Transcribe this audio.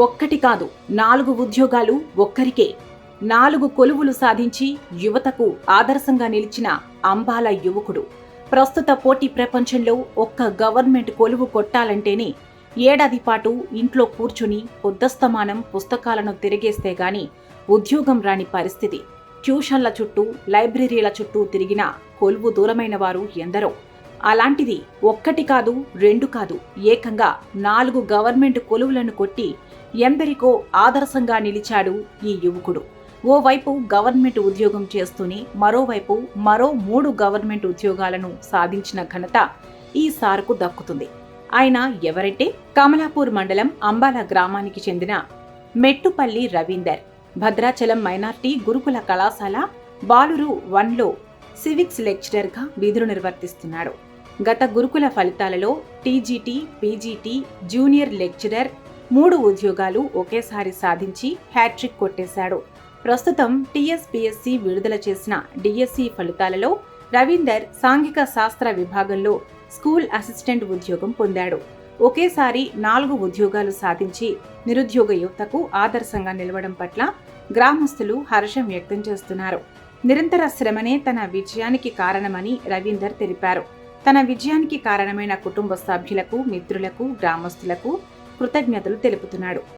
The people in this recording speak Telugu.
ఒక్కటి కాదు నాలుగు ఉద్యోగాలు ఒక్కరికే. నాలుగు కొలువులు సాధించి యువతకు ఆదర్శంగా నిలిచిన అంబాల యువకుడు. ప్రస్తుత పోటీ ప్రపంచంలో ఒక్క గవర్నమెంట్ కొలువు కొట్టాలంటేనే ఏడాది పాటు ఇంట్లో కూర్చుని పొద్దస్తమానం పుస్తకాలను తిరిగేస్తే గాని ఉద్యోగం రాని పరిస్థితి. ట్యూషన్ల చుట్టూ లైబ్రరీల చుట్టూ తిరిగిన కొలువు దూరమైన వారు ఎందరో. అలాంటిది ఒక్కటి కాదు రెండు కాదు ఏకంగా నాలుగు గవర్నమెంట్ కొలువులను కొట్టి ఎందరికో ఆదర్శంగా నిలిచాడు ఈ యువకుడు. ఓవైపు గవర్నమెంట్ ఉద్యోగం చేస్తూనే మరోవైపు మరో మూడు గవర్నమెంట్ ఉద్యోగాలను సాధించిన ఘనత ఈ సార్కు దక్కుతుంది. ఆయన ఎవరంటే కమలాపూర్ మండలం అంబాల గ్రామానికి చెందిన మెట్టుపల్లి రవీందర్. భద్రాచలం మైనార్టీ గురుకుల కళాశాల బాలురు వన్లో సివిక్స్ లెక్చరర్గా విధులు నిర్వర్తిస్తున్నాడు. గత గురుకుల ఫలితాలలో టీజీటీ పీజీటీ జూనియర్ లెక్చరర్ మూడు ఉద్యోగాలు ఒకేసారి సాధించి హ్యాట్రిక్ కొట్టేశాడు. ప్రస్తుతం టీఎస్పీఎస్సీ విడుదల చేసిన డిఎస్సి ఫలితాలలో రవీందర్ సాంఘిక శాస్త్ర విభాగంలో స్కూల్ అసిస్టెంట్ ఉద్యోగం పొందాడు. ఒకేసారి నాలుగు ఉద్యోగాలు సాధించి నిరుద్యోగ యువతకు ఆదర్శంగా నిలవడం పట్ల గ్రామస్తులు హర్షం వ్యక్తం చేస్తున్నారు. నిరంతర శ్రమనే తన విజయానికి కారణమని రవీందర్ తెలిపారు. తన విజయానికి కారణమైన కుటుంబ సభ్యులకు మిత్రులకు గ్రామస్తులకు కృతజ్ఞతలు తెలుపుతున్నాడు.